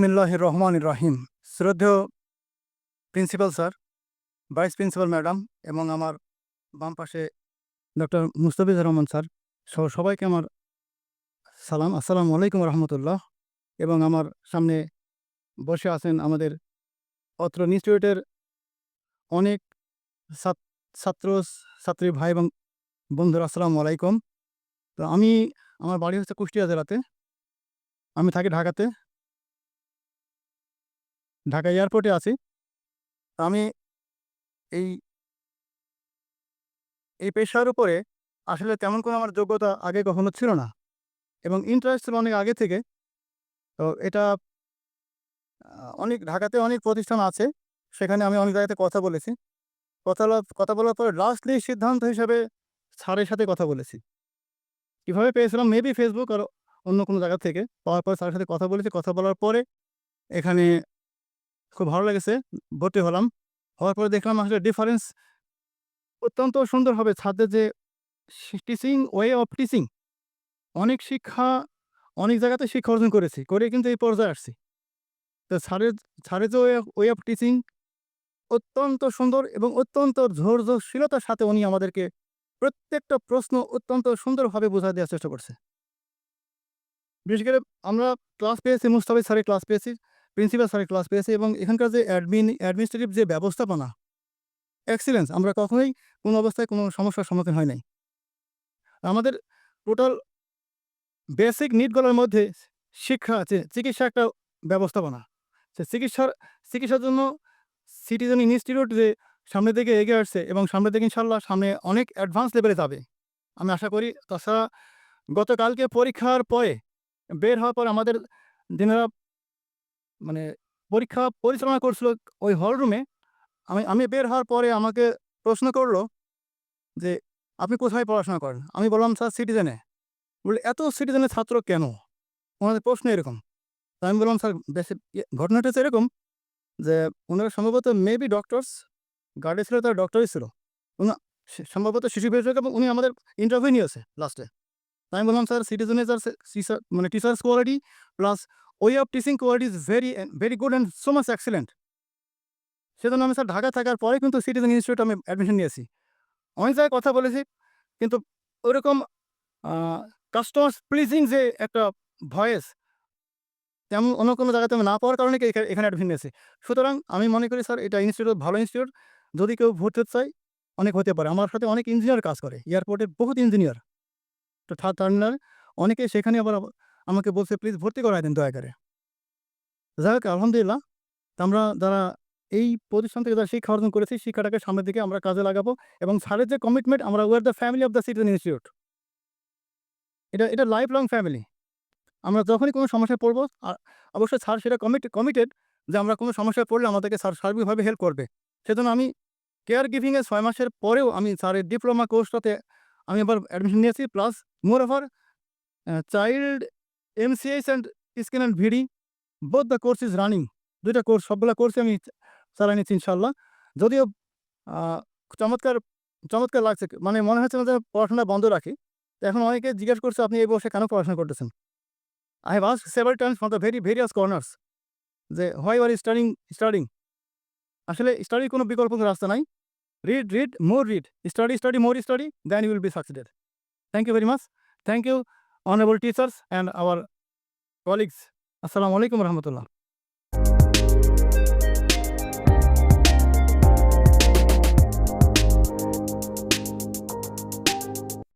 বিসমিল্লাহ রহমান রাহিম। শ্রদ্ধেয় principal sir, vice principal madam এবং আমার বাম পাশে ডক্টর মুস্তাফিজুর রহমান স্যার সবাইকে আমার সালাম। আসসালামু আলাইকুম রহমতুল্লাহ। এবং আমার সামনে বসে আছেন আমাদের অত্র ইনস্টিটিউটের অনেক ছাত্র, ছাত্রী ভাই এবং বন্ধুরা, আসসালামু আলাইকুম। তো আমি, আমার বাড়ি হচ্ছে কুষ্টিয়া জেলাতে। আমি থাকি ঢাকাতে। ঢাকা এয়ারপোর্টে আছি। আমি এই এই পেশার উপরে আসলে তেমন কোনো আমার যোগ্যতা আগে কখনো ছিল না এবং ইন্টারেস্ট ছিল অনেক আগে থেকে। তো এটা অনেক ঢাকাতে অনেক প্রতিষ্ঠান আছে, সেখানে আমি অনেক জায়গাতে কথা বলেছি। কথা কথা বলার পরে লাস্টলি সিদ্ধান্ত হিসাবে স্যারের সাথে কথা বলেছি। কীভাবে পেয়েছিলাম? মেবি ফেসবুক আর অন্য কোনো জায়গা থেকে। পাওয়ার পর স্যারের সাথে কথা বলেছি। কথা বলার পরে এখানে খুব ভালো লেগেছে। ভর্তি হলাম। হওয়ার পরে দেখলাম আসলে ডিফারেন্স অত্যন্ত সুন্দর হবে ছাত্রের যে টিচিং ওয়ে অফ টিচিং অনেক শিক্ষা, অনেক জায়গাতে শিক্ষা অর্জন করেছি, করে কিন্তু এই পর্যায়ে আসছি। তো স্যারের স্যারের যে ওয়ে অফ টিচিং অত্যন্ত সুন্দর এবং অত্যন্ত ধৈর্যশীলতার সাথে উনি আমাদেরকে প্রত্যেকটা প্রশ্ন অত্যন্ত সুন্দরভাবে বোঝা দেওয়ার চেষ্টা করছে। বিশেষ করে আমরা ক্লাস পেয়েছি, মুস্তাফিজ স্যারের ক্লাস পেয়েছি। প্রিন্সিপাল স্যারের ক্লাস পেয়েছি এবং এখানকার যে অ্যাডমিন, অ্যাডমিনিস্ট্রেটিভ যে ব্যবস্থাপনা, এক্সিলেন্স, আমরা কখনোই কোনো অবস্থায় কোনো সমস্যার সম্মুখীন হয় নাই। আমাদের টোটাল বেসিক নিডগুলোর মধ্যে শিক্ষা আছে, চিকিৎসা একটা ব্যবস্থাপনা। সে চিকিৎসার চিকিৎসার জন্য সিটিজেন ইনস্টিটিউট যে সামনের দিকে এগিয়ে আসছে এবং সামনের দিকে ইনশাল্লাহ সামনে অনেক অ্যাডভান্স লেভেলে যাবে। আমি আশা করি তাছাড়া গতকালকে পরীক্ষার পরে বের হওয়ার পর আমাদের দিনেরা মানে পরীক্ষা পরিচালনা করছিল ওই হল রুমে আমি আমি বের হওয়ার পরে আমাকে প্রশ্ন করল যে আপনি কোথায় পড়াশোনা করেন? আমি বললাম স্যার সিটিজেনে বলে এত সিটিজেনের ছাত্র কেন? ওনাদের প্রশ্ন এরকম। তা আমি বললাম স্যার বেশি ইয়ে, ঘটনাটা হচ্ছে এরকম যে ওনারা সম্ভবত মেবি ডক্টরস গার্ডে ছিল তার ডক্টরই ছিল। উনি সম্ভবত শিশু বিশেষজ্ঞ এবং উনি আমাদের ইন্টারভিউ নিয়েছে লাস্টে তাই আমি বললাম স্যার সিটিজেনের স্যার মানে teachers quality plus way of teaching quality is very very good and so much excellent. সেজন্য আমি স্যার ঢাকা থাকার পরে কিন্তু সিটিজেন ইনস্টিটিউট আমি অ্যাডমিশন নিয়েছি। অনেক জায়গায় কথা বলেছি, কিন্তু ওরকম কাস্টমার্স প্লিজিং যে একটা ভয়েস, তেমন অন্য কোনো জায়গাতে আমি না পাওয়ার কারণে এখানে অ্যাডমিশন নিয়েছি। সুতরাং আমি মনে করি স্যার এটা ইনস্টিটিউট ভালো ইনস্টিটিউট, যদি কেউ ভর্তি চায়, অনেক হতে পারে। আমার সাথে অনেক ইঞ্জিনিয়ার কাজ করে, এয়ারপোর্টে বহুত ইঞ্জিনিয়ার তো থার্ড টার্মিনাল অনেকে সেখানে আবার আমাকে বলছে প্লিজ ভর্তি করাই দিন দয়া করে। যাই হোক, আলহামদুলিল্লাহ তা আমরা যারা এই প্রতিষ্ঠান থেকে যারা শিক্ষা অর্জন করেছি, শিক্ষাটাকে সামনের দিকে আমরা কাজে লাগাবো এবং স্যারের যে কমিটমেন্ট আমরা were the family of the citizen institute এটা এটা লাইফ লং ফ্যামিলি আমরা যখনই কোনো সমস্যায় পড়ব, আর অবশ্যই স্যার সেটা কমিট কমিটেড যে আমরা কোনো সমস্যায় পড়লে আমাদেরকে স্যার সার্বিকভাবে হেল্প করবে। সেজন্য আমি কেয়ার গিভিংয়ে ছয় মাসের পরেও আমি স্যারের ডিপ্লোমা কোর্সটাতে আমি আবার অ্যাডমিশন নিয়েছি plus more over child MCS and skin and VD both the course is running দুইটা কোর্স সবগুলো কোর্সে আমি চালাই নিচ্ছি ইনশাল্লাহ যদিও চমৎকার চমৎকার লাগছে। মানে মনে হচ্ছে না পড়াশোনা বন্ধ রাখি। এখন অনেকে জিজ্ঞেস করছে, আপনি এই বসে কেন পড়াশোনা করতেছেন? I have ask several times for the very various corners যে হোয়াই আর স্টাডিং স্টাডিং আসলে স্টাডির কোনো বিকল্প রাস্তা নাই। Read read more read study study more study then you will be succeeded thank you very much thank you honorable teachers and our colleagues. Assalamu alaikum warahmatullah.